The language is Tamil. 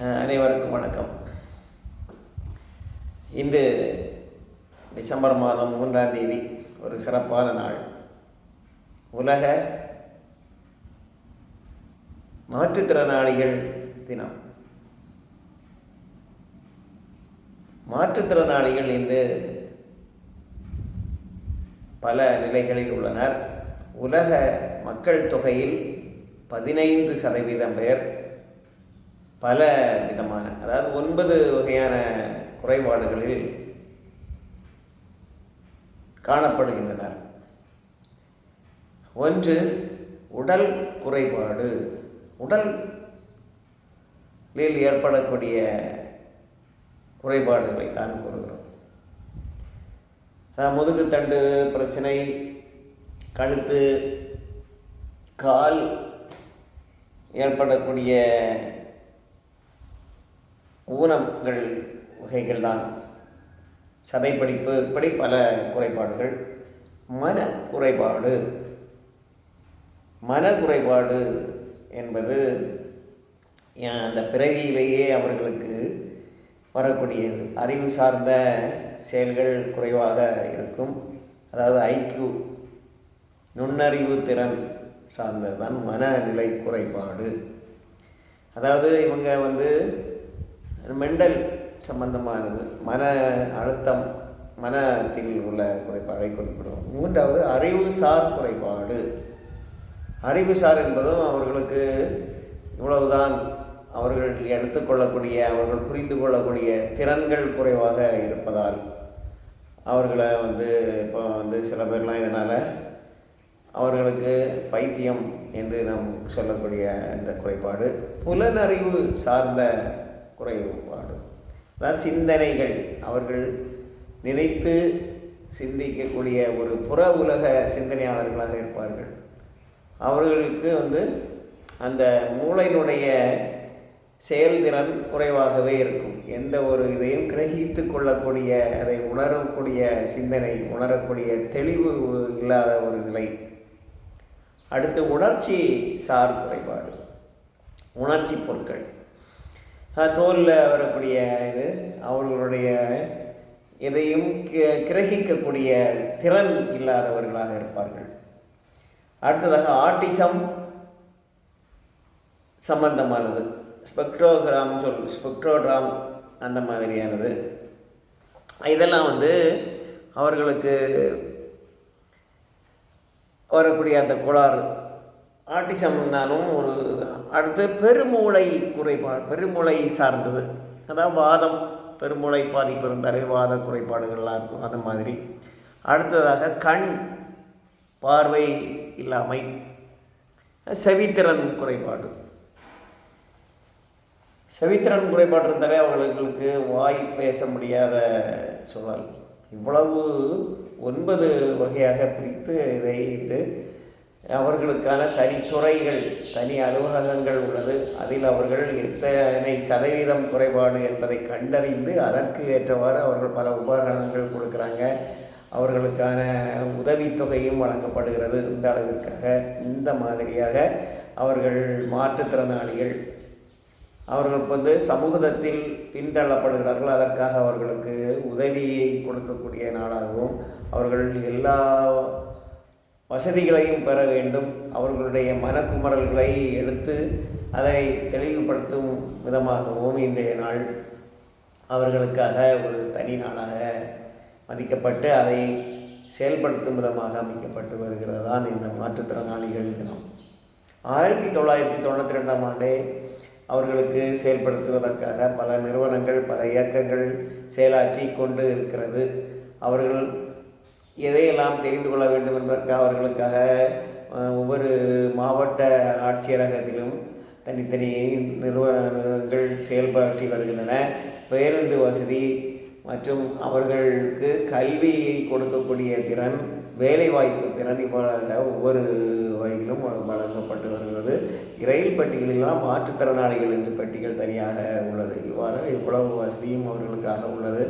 அனைவருக்கும் வணக்கம். இன்று டிசம்பர் மாதம் மூன்றாம் தேதி ஒரு சிறப்பான நாள். உலக மாற்றுத்திறனாளிகள் தினம். மாற்றுத்திறனாளிகள் இன்று பல நிலைகளில் உள்ளனர். உலக மக்கள் தொகையில் பதினைந்து சதவீதம் பேர் பல விதமான அதாவது ஒன்பது வகையான குறைபாடுகளில் காணப்படுகின்றனர். ஒன்று உடல் குறைபாடு. உடலில் ஏற்படக்கூடிய குறைபாடுகளை தான் கூறுகிறோம். அதாவது முதுகுத்தண்டு பிரச்சனை கழுத்து கால் ஏற்படக்கூடிய ஊனங்கள் வகைகள் தான் சதைப்பிடிப்பு இப்படி பல குறைபாடுகள். மன குறைபாடு. மன குறைபாடு என்பது அந்த பிறவியிலேயே அவர்களுக்கு வரக்கூடியது. அறிவு சார்ந்த செயல்கள் குறைவாக இருக்கும். அதாவது ஐக்கியூ நுண்ணறிவு திறன் சார்ந்ததுதான் மனநிலை குறைபாடு. அதாவது இவங்க வந்து மெண்டல் சம்பந்தமானது மன அழுத்தம் மனத்தில் உள்ள குறைபாடை குறிப்பிடுவோம். மூன்றாவது அறிவுசார் குறைபாடு. அறிவுசார் என்பதும் அவர்களுக்கு இவ்வளவுதான். அவர்கள் எடுத்துக்கொள்ளக்கூடிய அவர்கள் புரிந்து கொள்ளக்கூடிய திறன்கள் குறைவாக இருப்பதால் அவர்களை வந்து இப்போ வந்து சில பேர்லாம் இதனால் அவர்களுக்கு பைத்தியம் என்று நாம் சொல்லக்கூடிய இந்த குறைபாடு. புலனறிவு சார்ந்த குறைபாடு அதாவது சிந்தனைகள் அவர்கள் நினைத்து சிந்திக்கக்கூடிய ஒரு புற உலக சிந்தனையாளர்களாக இருப்பார்கள். அவர்களுக்கு வந்து அந்த மூளையினுடைய செயல்திறன் குறைவாகவே இருக்கும். எந்த ஒரு இதையும் கிரகித்து கொள்ளக்கூடிய அதை உணரக்கூடிய சிந்தனை உணரக்கூடிய தெளிவு இல்லாத ஒரு நிலை. அடுத்து உணர்ச்சி சார் குறைபாடு. உணர்ச்சி பொருட்கள். தோலில் வரக்கூடிய இது அவர்களுடைய எதையும் கிரகிக்கக்கூடிய திறன் இல்லாதவர்களாக இருப்பார்கள். அடுத்ததாக ஆட்டிசம் சம்பந்தமானது. ஸ்பெக்ட்ரோகிராம் சொல் ஸ்பெக்ட்ரோகிராம் அந்த மாதிரியானது. இதெல்லாம் வந்து அவர்களுக்கு வரக்கூடிய அந்த கோளாறு. ஆட்டிசம்னாலும் ஒரு அடுத்து பெருமூளை குறைபாடு பெருமூளை சார்ந்தது. அதாவது வாதம். பெருமூளை பாதிப்பு இருந்தாலே வாத குறைபாடுகள்லாம் இருக்கும் அந்த மாதிரி. அடுத்ததாக கண் பார்வை இல்லாமை. செவித்திறன் குறைபாடு. செவித்திறன் குறைபாடு இருந்தாலே அவர்களுக்கு வாய் பேச முடியாத சூழல். இவ்வளவு ஒன்பது வகையாக பிரித்து இதை இது அவர்களுக்கான தனித்துறைகள் தனி அலுவலகங்கள் உள்ளது. அதில் அவர்கள் எத்தனை சதவீதம் குறைபாடு என்பதை கண்டறிந்து அதற்கு ஏற்றவாறு அவர்கள் பல உபகரணங்கள் கொடுக்குறாங்க. அவர்களுக்கான உதவித்தொகையும் வழங்கப்படுகிறது. இந்த அளவிற்காக இந்த மாதிரியாக அவர்கள் மாற்றுத்திறனாளிகள் அவர்கள் வந்து சமூகத்தில் பின்தள்ளப்படுகிறார்கள். அதற்காக அவர்களுக்கு உதவியை கொடுக்கக்கூடிய நாளாகவும் அவர்கள் எல்லா வசதிகளையும் பெற வேண்டும். அவர்களுடைய மனக்குமரல்களை எடுத்து அதை தெளிவுபடுத்தும் விதமாகவும் இன்றைய நாள் அவர்களுக்காக ஒரு தனி நாளாக மதிக்கப்பட்டு அதை செயல்படுத்தும் விதமாக அமைக்கப்பட்டு வருகிறது தான் இந்த மாற்றுத்திறனாளிகள் தினம். ஆயிரத்தி தொள்ளாயிரத்தி தொண்ணூற்றி ரெண்டாம் ஆண்டே அவர்களுக்கு செயல்படுத்துவதற்காக பல நிறுவனங்கள் பல இயக்கங்கள் செயலாற்றி கொண்டு இருக்கிறது. அவர்கள் எதையெல்லாம் தெரிந்து கொள்ள வேண்டும் என்பதற்காக அவர்களுக்காக ஒவ்வொரு மாவட்ட ஆட்சியரகத்திலும் தனித்தனி நிறுவனங்கள் செயல்பாற்றி வருகின்றன. பேருந்து வசதி மற்றும் அவர்களுக்கு கல்வியை கொடுக்கக்கூடிய திறன் வேலைவாய்ப்பு திறன் இவ்வாறாக ஒவ்வொரு வகையிலும் வழங்கப்பட்டு வருகிறது. இரயில் பெட்டிகளெல்லாம் மாற்றுத்திறனாளிகள் என்று பெட்டிகள் தனியாக உள்ளது. இவ்வாறு இவ்வளவு வசதியும் அவர்களுக்காக உள்ளது.